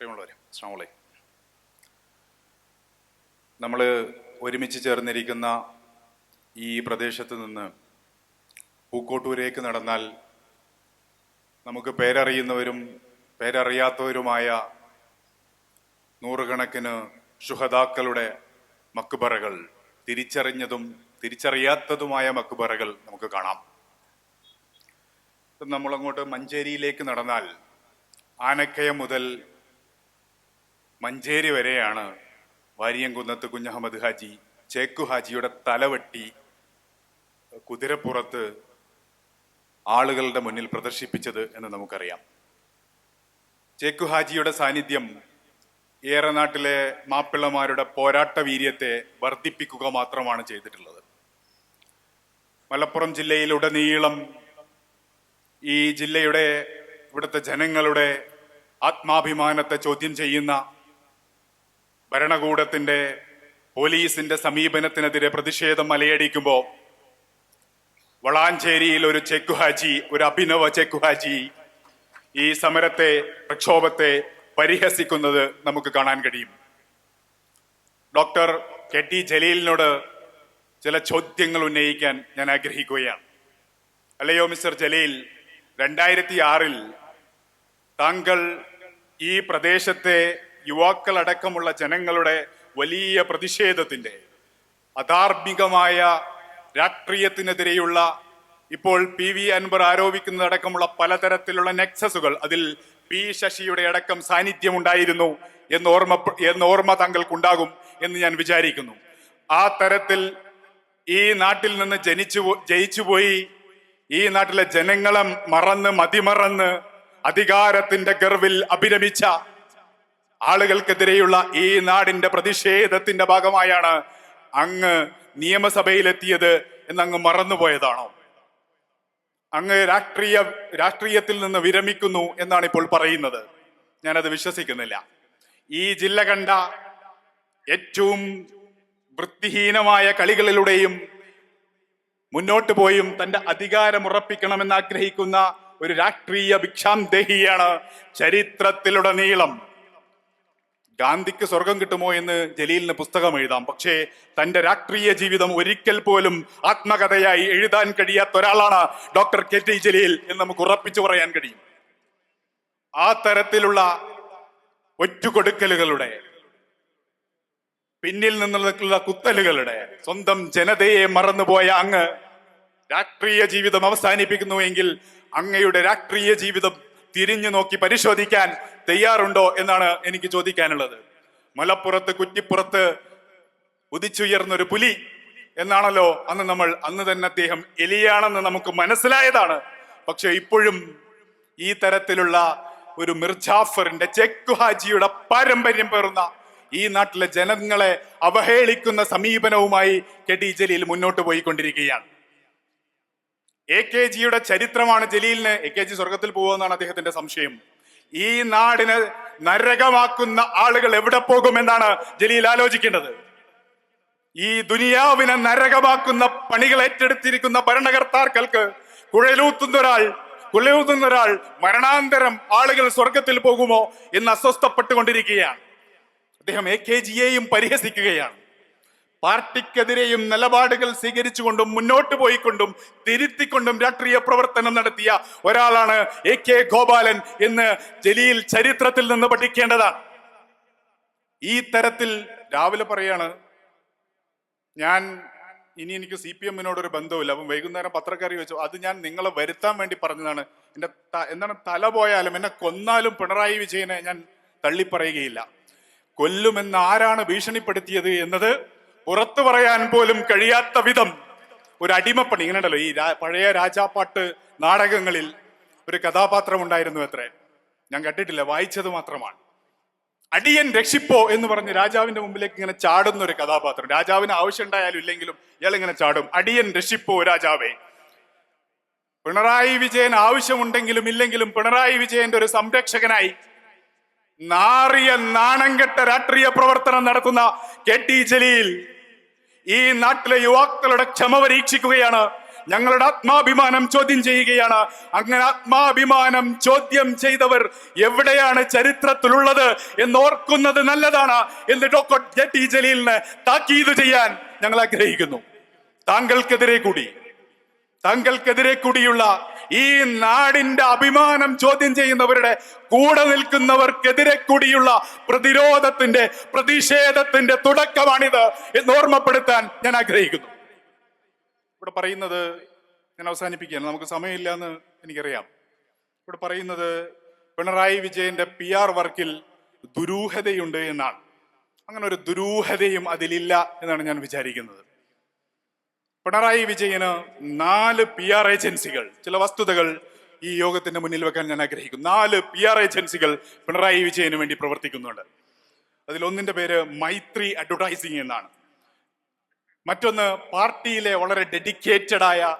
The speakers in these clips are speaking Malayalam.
പ്രിയമുള്ളവരെ അസ്സാമലൈ നമ്മൾ ഒരുമിച്ച് ചേർന്നിരിക്കുന്ന ഈ പ്രദേശത്ത് നിന്ന് പൂക്കോട്ടൂരേക്ക് നടന്നാൽ നമുക്ക് പേരറിയുന്നവരും പേരറിയാത്തവരുമായ നൂറുകണക്കിന് ഷുഹദാക്കളുടെ മക്കുബറകൾ തിരിച്ചറിഞ്ഞതും തിരിച്ചറിയാത്തതുമായ മക്കുബറകൾ നമുക്ക് കാണാം. നമ്മളങ്ങോട്ട് മഞ്ചേരിയിലേക്ക് നടന്നാൽ ആനക്കയം മുതൽ മഞ്ചേരി വരെയാണ് വാരിയംകുന്നത്ത് കുഞ്ഞഹമ്മദ് ഹാജി ചേക്കു ഹാജിയുടെ തലവെട്ടി കുതിരപ്പുറത്ത് ആളുകളുടെ മുന്നിൽ പ്രദർശിപ്പിച്ചത് എന്ന് നമുക്കറിയാം. ചേക്കു ഹാജിയുടെ സാന്നിധ്യം ഏറെ നാട്ടിലെ മാപ്പിള്ളമാരുടെ പോരാട്ട വീര്യത്തെ വർദ്ധിപ്പിക്കുക മാത്രമാണ് ചെയ്തിട്ടുള്ളത്. മലപ്പുറം ജില്ലയിലുടനീളം ഈ ജില്ലയുടെ ഇവിടുത്തെ ജനങ്ങളുടെ ആത്മാഭിമാനത്തെ ചോദ്യം ചെയ്യുന്ന ഭരണകൂടത്തിന്റെ പോലീസിന്റെ സമീപനത്തിനെതിരെ പ്രതിഷേധം മലയടിക്കുമ്പോൾ വളാഞ്ചേരിയിൽ ഒരു ചെക്കുഹാജി ഒരു അഭിനവ ചെക്കുഹാജി ഈ സമരത്തെ പ്രക്ഷോഭത്തെ പരിഹസിക്കുന്നത് നമുക്ക് കാണാൻ കഴിയും. ഡോക്ടർ കെ ടി ജലീലിനോട് ചില ചോദ്യങ്ങൾ ഉന്നയിക്കാൻ ഞാൻ ആഗ്രഹിക്കുകയാണ്. അല്ലയോ മിസ്റ്റർ ജലീൽ രണ്ടായിരത്തി ആറിൽ താങ്കൾ ഈ പ്രദേശത്തെ യുവാക്കളടക്കമുള്ള ജനങ്ങളുടെ വലിയ പ്രതിഷേധത്തിന്റെ അധാർമികമായ രാഷ്ട്രീയത്തിനെതിരെയുള്ള ഇപ്പോൾ പി വി അൻവർ ആരോപിക്കുന്നതടക്കമുള്ള പലതരത്തിലുള്ള നെക്സസുകൾ അതിൽ പി ശശിയുടെ അടക്കം സാന്നിധ്യമുണ്ടായിരുന്നു എന്ന് ഓർമ്മ എന്ന് ഓർമ്മ താങ്കൾക്കുണ്ടാകും എന്ന് ഞാൻ വിചാരിക്കുന്നു. ആ തരത്തിൽ ഈ നാട്ടിൽ നിന്ന് ജനിച്ചു ജയിച്ചു ജയിച്ചുപോയി ഈ നാട്ടിലെ ജനങ്ങളെ മറന്ന് മതിമറന്ന് അധികാരത്തിന്റെ ഗർവിൽ അഭിരമിച്ച ആളുകൾക്കെതിരെയുള്ള ഈ നാടിന്റെ പ്രതിഷേധത്തിന്റെ ഭാഗമായാണ് അങ്ങ് നിയമസഭയിലെത്തിയത് എന്ന് അങ്ങ് മറന്നുപോയതാണോ? അങ്ങ് രാഷ്ട്രീയ രാഷ്ട്രീയത്തിൽ നിന്ന് വിരമിക്കുന്നു എന്നാണ് ഇപ്പോൾ പറയുന്നത്. ഞാനത് വിശ്വസിക്കുന്നില്ല. ഈ ജില്ല കണ്ട ഏറ്റവും വൃത്തിഹീനമായ കളികളിലൂടെയും മുന്നോട്ട് പോയും തന്റെ അധികാരം ഉറപ്പിക്കണമെന്ന് ആഗ്രഹിക്കുന്ന ഒരു രാഷ്ട്രീയ ഭിക്ഷാന്തേഹിയാണ് ചരിത്രത്തിലുടനീളം ഗാന്ധിക്ക് സ്വർഗം കിട്ടുമോ എന്ന് ജലീലിന് പുസ്തകം എഴുതാം. പക്ഷേ തന്റെ രാഷ്ട്രീയ ജീവിതം ഒരിക്കൽ പോലും ആത്മകഥയായി എഴുതാൻ കഴിയാത്ത ഒരാളാണ് ഡോക്ടർ കെ ടി ജലീൽ എന്ന് നമുക്ക് ഉറപ്പിച്ചു പറയാൻ കഴിയും. ആ തരത്തിലുള്ള ഒറ്റുകൊടുക്കലുകളുടെ പിന്നിൽ നിന്നുള്ള കുത്തലുകളുടെ സ്വന്തം ജനതയെ മറന്നുപോയ അങ്ങ് രാഷ്ട്രീയ ജീവിതം അവസാനിപ്പിക്കുന്നുവെങ്കിൽ അങ്ങയുടെ രാഷ്ട്രീയ ജീവിതം തിരിഞ്ഞു നോക്കി പരിശോധിക്കാൻ തയ്യാറുണ്ടോ എന്നാണ് എനിക്ക് ചോദിക്കാനുള്ളത്. മലപ്പുറത്ത് കുറ്റിപ്പുറത്ത് ഉദിച്ചുയർന്നൊരു പുലി എന്നാണല്ലോ അന്ന് നമ്മൾ അന്ന് തന്നെ അദ്ദേഹം എലിയാണെന്ന് നമുക്ക് മനസ്സിലായതാണ്. പക്ഷെ ഇപ്പോഴും ഈ തരത്തിലുള്ള ഒരു മിർജാഫറിന്റെ ചെക്കു ഹാജിയുടെ പാരമ്പര്യം പേറുന്ന ഈ നാട്ടിലെ ജനങ്ങളെ അവഹേളിക്കുന്ന സമീപനവുമായി കെ ഡി ജലീൽ മുന്നോട്ട് പോയിക്കൊണ്ടിരിക്കുകയാണ്. എ കെ ജിയുടെ ചരിത്രമാണ് ജലീലിന് എ കെ ജി സ്വർഗത്തിൽ പോകുമെന്നാണ് അദ്ദേഹത്തിന്റെ സംശയം. ഈ നാടിന് നരകമാക്കുന്ന ആളുകൾ എവിടെ പോകുമെന്നാണ് ജലീൽ ആലോചിക്കേണ്ടത്. ഈ ദുനിയാവിനെ നരകമാക്കുന്ന പണികൾ ഏറ്റെടുത്തിരിക്കുന്ന ഭരണകർത്താക്കൾക്ക് കുഴലൂത്തുന്ന ഒരാൾ കുഴലൂത്തുന്ന ഒരാൾ മരണാന്തരം ആളുകൾ സ്വർഗത്തിൽ പോകുമോ എന്ന് അസ്വസ്ഥപ്പെട്ടുകൊണ്ടിരിക്കുകയാണ്. അദ്ദേഹം എ കെ ജിയെയും പരിഹസിക്കുകയാണ്. പാർട്ടിക്കെതിരെയും നിലപാടുകൾ സ്വീകരിച്ചുകൊണ്ടും മുന്നോട്ട് പോയിക്കൊണ്ടും തിരുത്തിക്കൊണ്ടും രാഷ്ട്രീയ പ്രവർത്തനം നടത്തിയ ഒരാളാണ് എ കെ ഗോപാലൻ എന്ന് ജലീൽ ചരിത്രത്തിൽ നിന്ന് പഠിക്കേണ്ടതാണ്. ഈ തരത്തിൽ രാവിലെ പറയാണ് ഞാൻ ഇനി എനിക്ക് സി പി എമ്മിനോട് ഒരു ബന്ധവുമില്ല. അപ്പം വൈകുന്നേരം പത്രക്കാരി വെച്ചു അത് ഞാൻ നിങ്ങളെ വരുത്താൻ വേണ്ടി പറഞ്ഞതാണ്. എന്റെ എന്താണ് തല പോയാലും എന്നെ കൊന്നാലും പിണറായി വിജയനെ ഞാൻ തള്ളിപ്പറയുകയില്ല. കൊല്ലുമെന്ന് ആരാണ് ഭീഷണിപ്പെടുത്തിയത്? എന്നത് പുറത്തു പറയാൻ പോലും കഴിയാത്ത വിധം ഒരു അടിമപ്പണി. ഇങ്ങനെ ഉണ്ടല്ലോ ഈ പഴയ രാജാപ്പാട്ട് നാടകങ്ങളിൽ ഒരു കഥാപാത്രം ഉണ്ടായിരുന്നു അത്രേ. ഞാൻ കേട്ടിട്ടില്ല വായിച്ചത് മാത്രമാണ്. അടിയൻ രക്ഷിപ്പോ എന്ന് പറഞ്ഞ് രാജാവിന്റെ മുമ്പിലേക്ക് ഇങ്ങനെ ചാടുന്ന ഒരു കഥാപാത്രം. രാജാവിന് ആവശ്യം ഉണ്ടായാലും ഇല്ലെങ്കിലും ഇയാൾ ഇങ്ങനെ ചാടും. അടിയൻ രക്ഷിപ്പോ രാജാവേ. പിണറായി വിജയൻ ആവശ്യമുണ്ടെങ്കിലും ഇല്ലെങ്കിലും പിണറായി വിജയന്റെ ഒരു സംരക്ഷകനായി നാറിയ നാണംകെട്ട രാഷ്ട്രീയ പ്രവർത്തനം നടത്തുന്ന കെ ടി ജലീൽ ഈ നാട്ടിലെ യുവാക്കളുടെ ക്ഷമ പരീക്ഷിക്കുകയാണ്. ഞങ്ങളുടെ ആത്മാഭിമാനം ചോദ്യം ചെയ്യുകയാണ്. അങ്ങനെ ആത്മാഭിമാനം ചോദ്യം ചെയ്തവർ എവിടെയാണ് ചരിത്രത്തിലുള്ളത് എന്ന് ഓർക്കുന്നത് നല്ലതാണ് എന്ന് ഡോക്ടർ ജലീലിന് താക്കീത് ചെയ്യാൻ ഞങ്ങൾ ആഗ്രഹിക്കുന്നു. താങ്കൾക്കെതിരെ കൂടി താങ്കൾക്കെതിരെ കൂടിയുള്ള ഈ നാടിന്റെ അഭിമാനം ചോദ്യം ചെയ്യുന്നവരുടെ കൂടെ നിൽക്കുന്നവർക്കെതിരെ കൂടിയുള്ള പ്രതിരോധത്തിന്റെ പ്രതിഷേധത്തിന്റെ തുടക്കമാണിത് എന്ന് ഓർമ്മപ്പെടുത്താൻ ഞാൻ ആഗ്രഹിക്കുന്നു. ഇവിടെ പറയുന്നത് ഞാൻ അവസാനിപ്പിക്കുകയാണ്. നമുക്ക് സമയമില്ല എന്ന് എനിക്കറിയാം. ഇവിടെ പറയുന്നത് പിണറായി വിജയന്റെ പി ആർ വർക്കിൽ ദുരൂഹതയുണ്ട് എന്നാണ്. അങ്ങനെ ഒരു ദുരൂഹതയും അതിലില്ല എന്നാണ് ഞാൻ വിചാരിക്കുന്നത്. പിണറായി വിജയന് നാല് പി ആർ ഏജൻസികൾ ചില വസ്തുതകൾ ഈ യോഗത്തിന്റെ മുന്നിൽ വെക്കാൻ ഞാൻ ആഗ്രഹിക്കുന്നു. നാല് പി ആർ ഏജൻസികൾ പിണറായി വിജയന് വേണ്ടി പ്രവർത്തിക്കുന്നുണ്ട്. അതിൽ ഒന്നിന്റെ പേര് മൈത്രി അഡ്വർടൈസിംഗ് എന്നാണ്. മറ്റൊന്ന് പാർട്ടിയിലെ വളരെ ഡെഡിക്കേറ്റഡ് ആയ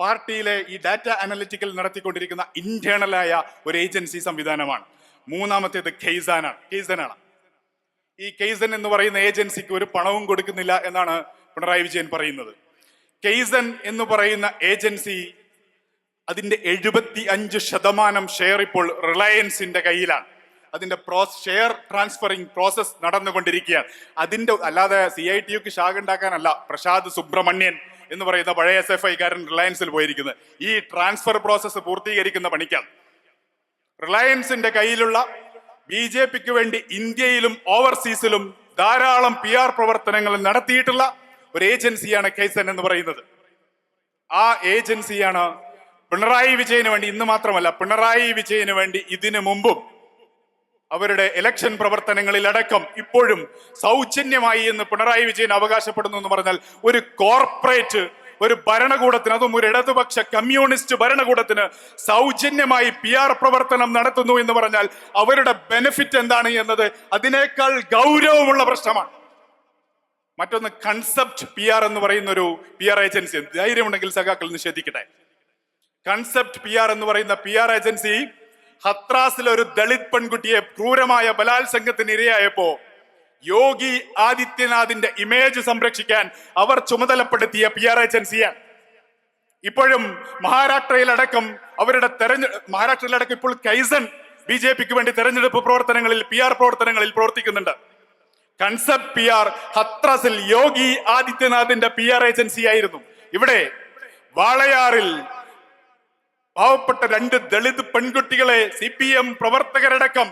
പാർട്ടിയിലെ ഈ ഡാറ്റ അനലിറ്റിക്കൽ നടത്തിക്കൊണ്ടിരിക്കുന്ന ഇന്റേണലായ ഒരു ഏജൻസി സംവിധാനമാണ്. മൂന്നാമത്തേത് ഖെയ്സാനാണ് കെയ്സനാണ്. ഈ കെയ്സൻ എന്ന് പറയുന്ന ഏജൻസിക്ക് ഒരു പണവും കൊടുക്കുന്നില്ല എന്നാണ് പിണറായി വിജയൻ പറയുന്നത്. കെയ്സൻ എന്ന് പറയുന്ന ഏജൻസി അതിന്റെ എഴുപത്തി അഞ്ച് ശതമാനം ഷെയർ ഇപ്പോൾ റിലയൻസിന്റെ കയ്യിലാണ്. അതിന്റെ പ്രോസ് ഷെയർ ട്രാൻസ്ഫറിങ് പ്രോസസ് നടന്നുകൊണ്ടിരിക്കുകയാണ്. അതിന്റെ അല്ലാതെ സി ഐ ടി യുക്ക് ശാഖ ഉണ്ടാക്കാനല്ല പ്രസാദ് സുബ്രഹ്മണ്യൻ എന്ന് പറയുന്ന പഴയ എസ് എഫ് ഐക്കാരൻ റിലയൻസിൽ പോയിരിക്കുന്നത് ഈ ട്രാൻസ്ഫർ പ്രോസസ്സ് പൂർത്തീകരിക്കുന്ന പണിക്കാണ്. റിലയൻസിന്റെ കയ്യിലുള്ള ബി ജെ പിക്ക് വേണ്ടി ഇന്ത്യയിലും ഓവർസീസിലും ധാരാളം പി ആർ പ്രവർത്തനങ്ങൾ നടത്തിയിട്ടുള്ള ഒരു ഏജൻസിയാണ് കൈസൻ എന്ന് പറയുന്നത്. ആ ഏജൻസിയാണ് പിണറായി വിജയന് വേണ്ടി ഇന്ന് മാത്രമല്ല പിണറായി വിജയന് വേണ്ടി ഇതിനു മുമ്പും അവരുടെ ഇലക്ഷൻ പ്രവർത്തനങ്ങളിൽ അടക്കം ഇപ്പോഴും സൗജന്യമായി എന്ന് പിണറായി വിജയൻ അവകാശപ്പെടുന്നു എന്ന് പറഞ്ഞാൽ ഒരു കോർപ്പറേറ്റ് ഒരു ഭരണകൂടത്തിന് അതും ഒരു ഇടതുപക്ഷ കമ്മ്യൂണിസ്റ്റ് ഭരണകൂടത്തിന് സൗജന്യമായി പി ആർ പ്രവർത്തനം നടത്തുന്നു എന്ന് പറഞ്ഞാൽ അവരുടെ ബെനിഫിറ്റ് എന്താണ് എന്നത് അതിനേക്കാൾ ഗൗരവമുള്ള പ്രശ്നമാണ്. മറ്റൊന്ന് കൺസെപ്റ്റ് പി ആർ എന്ന് പറയുന്ന ഒരു പി ആർ ഏജൻസി ധൈര്യമുണ്ടെങ്കിൽ സഖാക്കൾ നിഷേധിക്കട്ടെ കൺസെപ്റ്റ് പി ആർ എന്ന് പറയുന്ന പി ആർ ഏജൻസി ഹത്രാസിലെ ഒരു ദളിത് പെൺകുട്ടിയെ ക്രൂരമായ ബലാത്സംഗത്തിന് ഇരയായപ്പോ യോഗി ആദിത്യനാഥിന്റെ ഇമേജ് സംരക്ഷിക്കാൻ അവർ ചുമതലപ്പെടുത്തിയ പി ആർ ഏജൻസിയാണ് ഇപ്പോഴും മഹാരാഷ്ട്രയിലടക്കം അവരുടെ തെരഞ്ഞെ മഹാരാഷ്ട്രയിലടക്കം ഇപ്പോൾ കൈസൺ ബി ജെ പിക്ക് വേണ്ടി തെരഞ്ഞെടുപ്പ് പ്രവർത്തനങ്ങളിൽ പി ആർ പ്രവർത്തനങ്ങളിൽ പ്രവർത്തിക്കുന്നുണ്ട്. കൺസെപ്റ്റ് പി ആർ ഹത്രസിൽ യോഗി ആദിത്യനാഥിന്റെ പി ആർ ഏജൻസി ആയിരുന്നു. ഇവിടെ വാളയാറിൽ പാവപ്പെട്ട രണ്ട് ദളിത് പെൺകുട്ടികളെ സി പി എം പ്രവർത്തകരടക്കം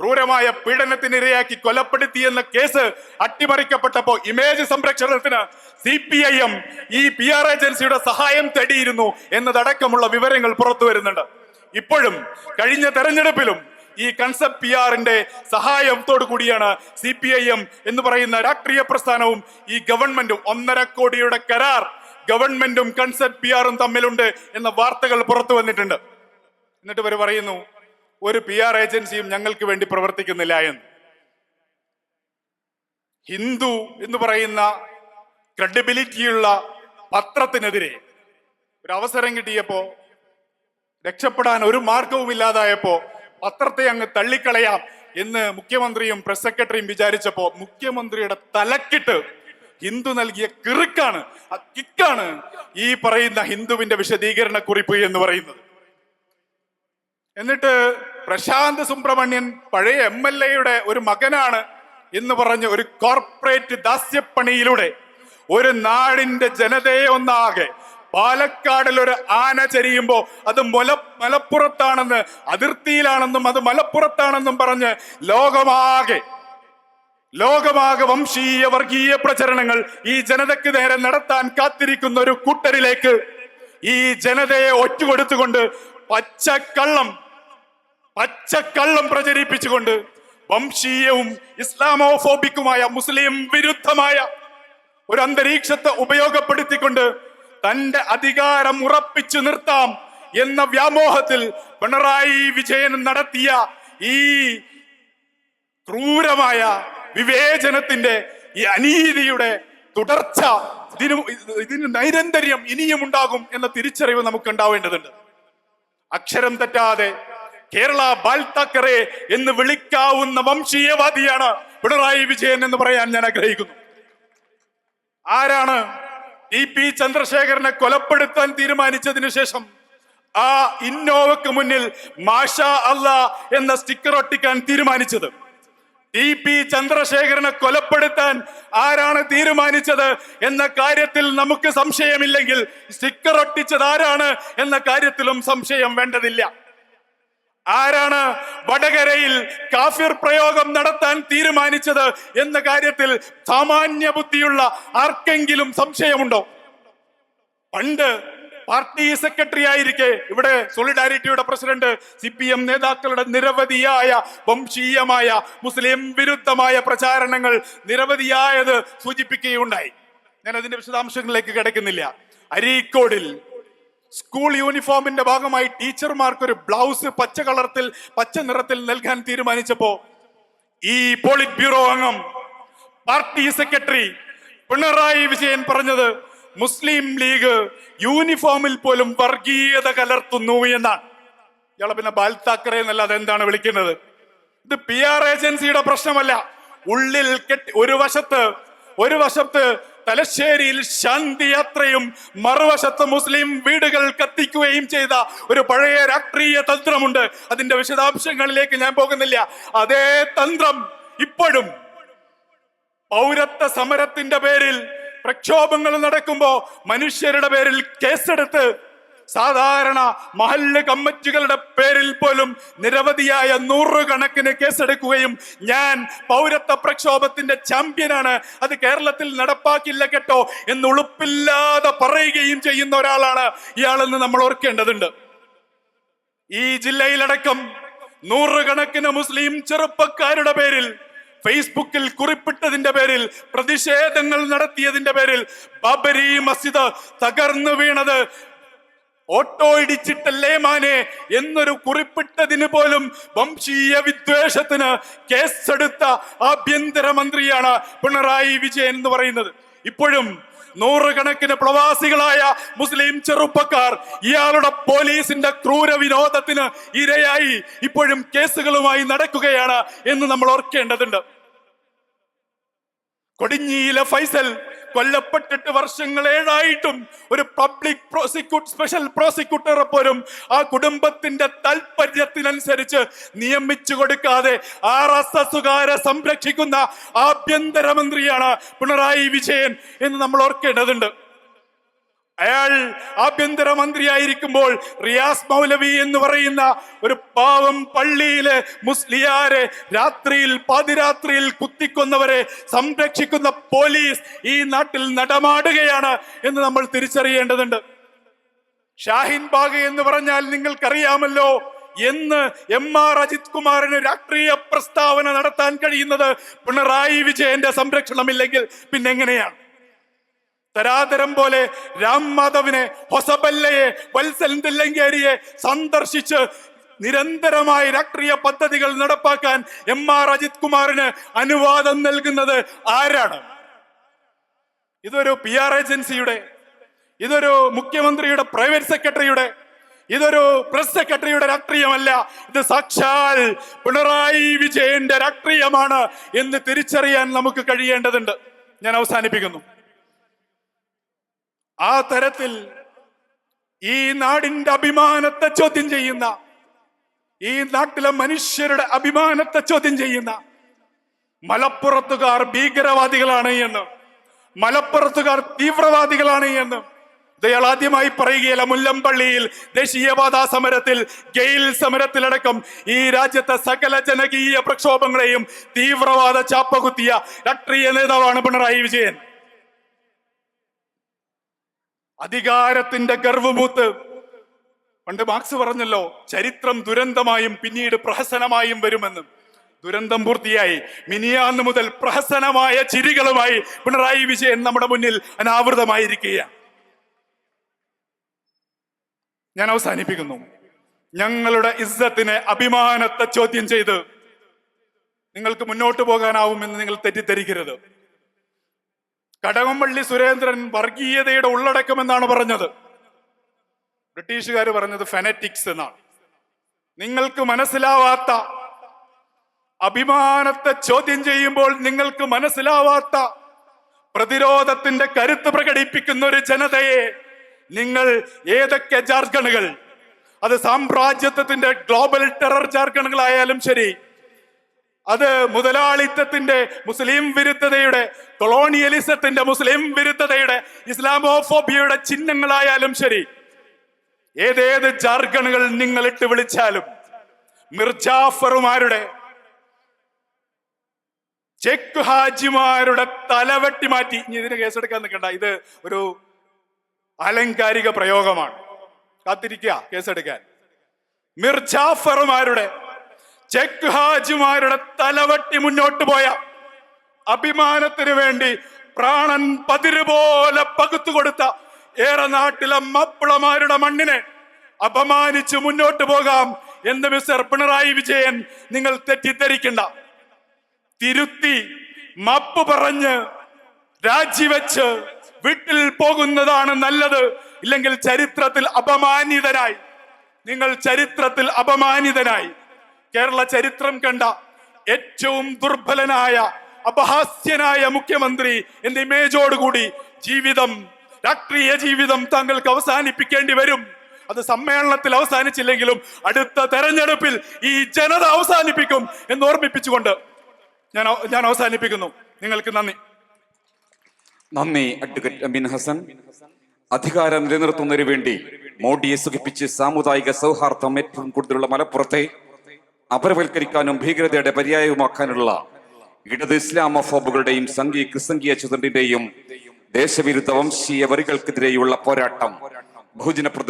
ക്രൂരമായ പീഡനത്തിനിരയാക്കി കൊലപ്പെടുത്തിയെന്ന കേസ് അട്ടിമറിക്കപ്പെട്ടപ്പോ ഇമേജ് സംരക്ഷണത്തിന് സി പി ഐ എം ഈ പി ആർ ഏജൻസിയുടെ സഹായം തേടിയിരുന്നു എന്നതടക്കമുള്ള വിവരങ്ങൾ പുറത്തു വരുന്നുണ്ട്. ഇപ്പോഴും കഴിഞ്ഞ തെരഞ്ഞെടുപ്പിലും ഈ കൺസെപ്റ്റ് പി ആറിന്റെ സഹായത്തോടു കൂടിയാണ് സി പി ഐ എം എന്ന് പറയുന്ന രാഷ്ട്രീയ പ്രസ്ഥാനവും ഈ ഗവൺമെന്റും ഒന്നര കോടിയുടെ കരാർ ഗവൺമെന്റും കൺസെപ്റ്റ് പി ആറും തമ്മിലുണ്ട് എന്ന വാർത്തകൾ പുറത്തു വന്നിട്ടുണ്ട്. എന്നിട്ട് ഇവർ പറയുന്നു ഒരു പി ആർ ഏജൻസിയും ഞങ്ങൾക്ക് വേണ്ടി പ്രവർത്തിക്കുന്നില്ല എന്ന്. ഹിന്ദു എന്ന് പറയുന്ന ക്രെഡിബിലിറ്റിയുള്ള പത്രത്തിനെതിരെ ഒരു അവസരം കിട്ടിയപ്പോ രക്ഷപ്പെടാൻ ഒരു മാർഗവും ഇല്ലാതായപ്പോ പത്രത്തെ അങ്ങ് തള്ളിക്കളയാം എന്ന് മുഖ്യമന്ത്രിയും പ്രസ് സെക്രട്ടറിയും വിചാരിച്ചപ്പോ മുഖ്യമന്ത്രിയുടെ തലക്കിട്ട് ഹിന്ദു നൽകിയ കിറുക്കാണ് കിക്കാണ് ഈ പറയുന്ന ഹിന്ദുവിന്റെ വിശദീകരണ കുറിപ്പ് എന്ന് പറയുന്നത്. എന്നിട്ട് പ്രശാന്ത് സുബ്രഹ്മണ്യൻ പഴയ എം എൽ എയുടെ ഒരു മകനാണ് എന്ന് പറഞ്ഞ ഒരു കോർപ്പറേറ്റ് ദാസ്യപ്പണിയിലൂടെ ഒരു നാടിന്റെ ജനതയെ ഒന്നാകെ പാലക്കാടിൽ ഒരു ആന ചരിയുമ്പോ അത് മൊല മലപ്പുറത്താണെന്ന് അതിർത്തിയിലാണെന്നും അത് മലപ്പുറത്താണെന്നും പറഞ്ഞ് ലോകമാകെ ലോകമാകെ വംശീയ വർഗീയ പ്രചരണങ്ങൾ ഈ ജനതയ്ക്ക് നേരെ നടത്താൻ കാത്തിരിക്കുന്ന ഒരു കൂട്ടരിലേക്ക് ഈ ജനതയെ ഒറ്റുകൊടുത്തുകൊണ്ട് പച്ചക്കള്ളം പച്ചക്കള്ളം പ്രചരിപ്പിച്ചുകൊണ്ട് വംശീയവും ഇസ്ലാമോഫോബിക്കുമായ മുസ്ലിം വിരുദ്ധമായ ഒരു അന്തരീക്ഷത്തെ ഉപയോഗപ്പെടുത്തിക്കൊണ്ട് തന്റെ അധികാരം ഉറപ്പിച്ചു നിർത്താം. എന്ന വ്യാമോഹത്തിൽ പിണറായി വിജയൻ നടത്തിയ ഈ ക്രൂരമായ വിവേചനത്തിന്റെ ഈ അനീതിയുടെ തുടർച്ച ഇതിന് ഇതിന് നൈരന്തര്യം ഇനിയും ഉണ്ടാകും എന്ന തിരിച്ചറിവ് നമുക്ക് ഉണ്ടാവേണ്ടതുണ്ട്. അക്ഷരം തെറ്റാതെ കേരള ബാൽ താക്കറെ എന്ന് വിളിക്കാവുന്ന വംശീയവാദിയാണ് പിണറായി വിജയൻ എന്ന് പറയാൻ ഞാൻ ആഗ്രഹിക്കുന്നു. ആരാണ് ഇ പി ചന്ദ്രശേഖരനെ കൊലപ്പെടുത്താൻ തീരുമാനിച്ചതിന് ശേഷം ആ ഇന്നോവക്ക് മുന്നിൽ മാഷാ അല്ല എന്ന സ്റ്റിക്കർ ഒട്ടിക്കാൻ തീരുമാനിച്ചത്. ടി പി ചന്ദ്രശേഖരനെ കൊലപ്പെടുത്താൻ ആരാണ് തീരുമാനിച്ചത് എന്ന കാര്യത്തിൽ നമുക്ക് സംശയമില്ലെങ്കിൽ സ്റ്റിക്കർ ഒട്ടിച്ചത് ആരാണ് എന്ന കാര്യത്തിലും സംശയം വേണ്ടതില്ല. ആരാണ് വടകരയിൽ കാഫിർ പ്രയോഗം നടത്താൻ തീരുമാനിച്ചത് എന്ന കാര്യത്തിൽ സാമാന്യ ബുദ്ധിയുള്ള ആർക്കെങ്കിലും സംശയമുണ്ടോ? പണ്ട് പാർട്ടി സെക്രട്ടറി ആയിരിക്കെ. ഇവിടെ സോളിഡാരിറ്റിയുടെ പ്രസിഡന്റ് സി പി എം നേതാക്കളുടെ നിരവധിയായ വംശീയമായ മുസ്ലിം വിരുദ്ധമായ പ്രചാരണങ്ങൾ നിരവധിയായത് സൂചിപ്പിക്കുകയുണ്ടായി. ഞാൻ അതിന്റെ വിശദാംശങ്ങളിലേക്ക് കിടക്കുന്നില്ല. അരീക്കോടിൽ സ്കൂൾ യൂണിഫോമിന്റെ ഭാഗമായി ടീച്ചർമാർക്ക് ഒരു ബ്ലൗസ് പച്ച കളറത്തിൽ പച്ച നിറത്തിൽ നൽകാൻ തീരുമാനിച്ചപ്പോ ഈ പോളിറ്റ് ബ്യൂറോ അംഗം പാർട്ടി സെക്രട്ടറി പിണറായി വിജയൻ പറഞ്ഞത് മുസ്ലിം ലീഗ് യൂണിഫോമിൽ പോലും വർഗീയത കലർത്തുന്നു എന്നാണ് ഇയാളെ പിന്നെ ബാൽ താക്കറെ എന്നല്ലാതെ എന്താണ് വിളിക്കുന്നത്? ഇത് പി ആർ ഏജൻസിയുടെ പ്രശ്നമല്ല. ഉള്ളിൽ കെട്ടി ഒരു വശത്ത് ഒരു വശത്ത് തലശ്ശേരിയിൽ ശാന്തി യാത്രയും മറുവശത്ത് മുസ്ലിം വീടുകൾ കത്തിക്കുകയും ചെയ്ത ഒരു പഴയ രാഷ്ട്രീയ തന്ത്രമുണ്ട്. അതിന്റെ വിശദാംശങ്ങളിലേക്ക് ഞാൻ പോകുന്നില്ല. അതേ തന്ത്രം ഇപ്പോഴും പൗരത്വ സമരത്തിന്റെ പേരിൽ പ്രക്ഷോഭങ്ങൾ നടക്കുമ്പോ മനുഷ്യരുടെ പേരിൽ കേസെടുത്ത് സാധാരണ മഹല്ല് കമ്മിറ്റികളുടെ പേരിൽ പോലും നിരവധിയായ നൂറുകണക്കിന് കേസെടുക്കുകയും ഞാൻ പൗരത്വ പ്രക്ഷോഭത്തിന്റെ ചാമ്പ്യനാണ് അത് കേരളത്തിൽ നടപ്പാക്കില്ല കേട്ടോ എന്ന് ഉളുപ്പില്ലാതെ പറയുകയും ചെയ്യുന്ന ഒരാളാണ് ഇയാളെന്ന് നമ്മൾ ഓർക്കേണ്ടതുണ്ട്. ഈ ജില്ലയിലടക്കം നൂറുകണക്കിന് മുസ്ലിം ചെറുപ്പക്കാരുടെ പേരിൽ ഫേസ്ബുക്കിൽ കുറിപ്പിട്ടതിന്റെ പേരിൽ പ്രതിഷേധങ്ങൾ നടത്തിയതിന്റെ പേരിൽ ബാബരി മസ്ജിദ് തകർന്നു വീണത്. ഓട്ടോ ഇടിച്ചിട്ടല്ലേ മാനെ? എന്നൊരു കുറിപ്പിട്ടതിന് പോലും വംശീയ വിദ്വേഷത്തിന് കേസെടുത്ത ആഭ്യന്തരമന്ത്രിയാണ് പിണറായി വിജയൻ എന്ന് പറയുന്നത്. ഇപ്പോഴും നൂറുകണക്കിന് പ്രവാസികളായ മുസ്ലിം ചെറുപ്പക്കാർ ഇയാളുടെ പോലീസിന്റെ ക്രൂര വിനോദത്തിന് ഇരയായി ഇപ്പോഴും കേസുകളുമായി നടക്കുകയാണ് എന്ന് നമ്മൾ ഓർക്കേണ്ടതുണ്ട്. കൊടിഞ്ഞിയിലെ ഫൈസൽ കൊല്ലപ്പെട്ടിട്ട് വർഷങ്ങൾ ഏഴായിട്ടും ഒരു പബ്ലിക് പ്രോസിക്യൂട്ട് സ്പെഷ്യൽ പ്രോസിക്യൂട്ടറെ പോലും ആ കുടുംബത്തിന്റെ താല്പര്യത്തിനനുസരിച്ച് നിയമിച്ചു കൊടുക്കാതെ ആർ എസ് എസുകാരെ സംരക്ഷിക്കുന്ന ആഭ്യന്തരമന്ത്രിയാണ് പിണറായി വിജയൻ എന്ന് നമ്മൾ ഓർക്കേണ്ടതുണ്ട്. അയാൾ ആഭ്യന്തരമന്ത്രിയായിരിക്കുമ്പോൾ റിയാസ് മൗലവി എന്ന് പറയുന്ന ഒരു പാവം പള്ളിയിലെ മുസ്ലിയാരെ രാത്രിയിൽ പാതിരാത്രിയിൽ കുത്തിക്കൊന്നവരെ സംരക്ഷിക്കുന്ന പോലീസ് ഈ നാട്ടിൽ നടമാടുകയാണ് എന്ന് നമ്മൾ തിരിച്ചറിയേണ്ടതുണ്ട്. ഷാഹിൻ ബാഗ് എന്ന് പറഞ്ഞാൽ നിങ്ങൾക്കറിയാമല്ലോ എന്ന് എം ആർ അജിത് കുമാറിന് രാഷ്ട്രീയ പ്രസ്താവന നടത്താൻ കഴിയുന്നത് പിണറായി വിജയന്റെ സംരക്ഷണമില്ലെങ്കിൽ പിന്നെ എങ്ങനെയാണ് തരാതരം പോലെ രാം മാധവിനെ ഹൊസബല്ലയെ വത്സൽ തില്ലങ്കേരിയെ സന്ദർശിച്ച് നിരന്തരമായി രാഷ്ട്രീയ പദ്ധതികൾ നടപ്പാക്കാൻ എം ആർ അജിത് കുമാറിന് അനുവാദം നൽകുന്നത് ആരാണ്? ഇതൊരു പി ആർ ഏജൻസിയുടെ ഇതൊരു മുഖ്യമന്ത്രിയുടെ പ്രൈവറ്റ് സെക്രട്ടറിയുടെ ഇതൊരു പ്രസ് സെക്രട്ടറിയുടെ രാഷ്ട്രീയമല്ല. ഇത് സാക്ഷാൽ പിണറായി വിജയന്റെ രാഷ്ട്രീയമാണ് എന്ന് തിരിച്ചറിയാൻ നമുക്ക് കഴിയേണ്ടതുണ്ട്. ഞാൻ അവസാനിപ്പിക്കുന്നു. ആ തരത്തിൽ ഈ നാടിന്റെ അഭിമാനത്തെ ചോദ്യം ചെയ്യുന്ന ഈ നാട്ടിലെ മനുഷ്യരുടെ അഭിമാനത്തെ ചോദ്യം ചെയ്യുന്ന മലപ്പുറത്തുകാർ ഭീകരവാദികളാണ് എന്ന് മലപ്പുറത്തുകാർ തീവ്രവാദികളാണ് എന്ന് ഇയാൾ ആദ്യമായി പറയുകയില്ല മുല്ലമ്പള്ളിയിൽ ദേശീയവാദ സമരത്തിൽ ഗെയിൽ സമരത്തിലടക്കം ഈ രാജ്യത്തെ സകല ജനകീയ പ്രക്ഷോഭങ്ങളെയും തീവ്രവാദ ചാപ്പകുത്തിയ രാഷ്ട്രീയ നേതാവാണ് പിണറായി വിജയൻ. അധികാരത്തിന്റെ ഗർവമൂത്ത് പണ്ട് മാർക്സ് പറഞ്ഞല്ലോ ചരിത്രം ദുരന്തമായും പിന്നീട് പ്രഹസനമായും വരുമെന്ന്. ദുരന്തം പൂർത്തിയായി. മിനിയാന്ന് മുതൽ പ്രഹസനമായ ചിരികളുമായി പിണറായി വിജയൻ നമ്മുടെ മുന്നിൽ അനാവൃതമായിരിക്കുകയാണ്. ഞാൻ അവസാനിപ്പിക്കുന്നു. ഞങ്ങളുടെ ഇസ്സത്തിനെ അഭിമാനത്തെ ചോദ്യം ചെയ്ത് നിങ്ങൾക്ക് മുന്നോട്ട് പോകാനാവുമെന്ന് നിങ്ങൾ തെറ്റിദ്ധരിക്കരുത്. കടകംപള്ളി സുരേന്ദ്രൻ വർഗീയതയുടെ ഉള്ളടക്കം എന്നാണ് പറഞ്ഞത്. ബ്രിട്ടീഷുകാർ പറഞ്ഞത് ഫെനറ്റിക്സ് എന്നാണ്. നിങ്ങൾക്ക് മനസ്സിലാവാത്ത അഭിമാനത്തെ ചോദ്യം ചെയ്യുമ്പോൾ നിങ്ങൾക്ക് മനസ്സിലാവാത്ത പ്രതിരോധത്തിന്റെ കരുത്ത് പ്രകടിപ്പിക്കുന്ന ഒരു ജനതയെ നിങ്ങൾ ഏതൊക്കെ ജാർഖണ്ഡുകൾ? അത് സാമ്രാജ്യത്വത്തിന്റെ ഗ്ലോബൽ ടെറർ ജാർഖണ്ഡുകളായാലും ശരി അത് മുതലാളിത്തത്തിന്റെ മുസ്ലിം വിരുദ്ധതയുടെ കൊളോണിയലിസത്തിന്റെ മുസ്ലിം വിരുദ്ധതയുടെ ഇസ്ലാമോഫോബിയയുടെ ചിഹ്നങ്ങളായാലും ശരി. ഏതേത് ജാർഖണ്ഡുകൾ നിങ്ങൾ ഇട്ട് വിളിച്ചാലും മിർജാഫറുമാരുടെ ചെക്ക് ഹാജിമാരുടെ തലവെട്ടി മാറ്റി. ഇനി ഇതിന് കേസെടുക്കാൻ നിൽക്കണ്ട. ഇത് ഒരു അലങ്കാരിക പ്രയോഗമാണ്. കാത്തിരിക്കുക കേസെടുക്കാൻ. മിർജാഫറുമാരുടെ ചെക്ക് ഹാജിമാരുടെ തലവട്ടി മുന്നോട്ട് പോയ അഭിമാനത്തിന് വേണ്ടി പ്രാണൻ പതിരുപോലെ പകുത്തു കൊടുത്ത ഏറെ നാട്ടിലെ മപ്പിളമാരുടെ മണ്ണിനെ അപമാനിച്ച് മുന്നോട്ട് പോകാം എന്ന് മിസ്റ്റർ പിണറായി വിജയൻ നിങ്ങൾ തെറ്റിദ്ധരിക്കണ്ട. തിരുത്തി മപ്പ് പറഞ്ഞ് രാജിവെച്ച് വീട്ടിൽ പോകുന്നതാണ് നല്ലത്. ഇല്ലെങ്കിൽ ചരിത്രത്തിൽ അപമാനിതനായി നിങ്ങൾ ചരിത്രത്തിൽ അപമാനിതനായി. കേരള ചരിത്രം കണ്ട ഏറ്റവും ദുർബലനായ അപഹാസ്യനായ മുഖ്യമന്ത്രി എന്ന ഇമേജോടുകൂടി ജീവിതം രാഷ്ട്രീയ ജീവിതം താങ്കൾക്ക് അവസാനിപ്പിക്കേണ്ടി വരും. അത് സമ്മേളനത്തിൽ അവസാനിച്ചില്ലെങ്കിലും അടുത്ത തെരഞ്ഞെടുപ്പിൽ ഈ ജനത അവസാനിപ്പിക്കും എന്ന് ഓർമ്മിപ്പിച്ചുകൊണ്ട് ഞാൻ ഞാൻ അവസാനിപ്പിക്കുന്നു. നിങ്ങൾക്ക് നന്ദി. നന്ദി അഡ്വക്കേറ്റ് അമീൻ ഹസൻ. അധികാരം നിലനിർത്തുന്നതിന് വേണ്ടി മോഡിയെ സുഖിപ്പിച്ച് സാമുദായിക സൗഹാർദ്ദം ഏറ്റവും കൂടുതലുള്ള മലപ്പുറത്തെ അപരവൽക്കരിക്കാനും ഭീകരതയുടെ പര്യായവുമാക്കാനുള്ള ഇടത് ഇസ്ലാമോഫോബുകളുടെയും സംഘീയ ക്രിസംഗീയ ചുതണ്ടിന്റെയും ദേശവിരുദ്ധ വംശീയ വരികൾക്കെതിരെയുള്ള പോരാട്ടം ബഹുജന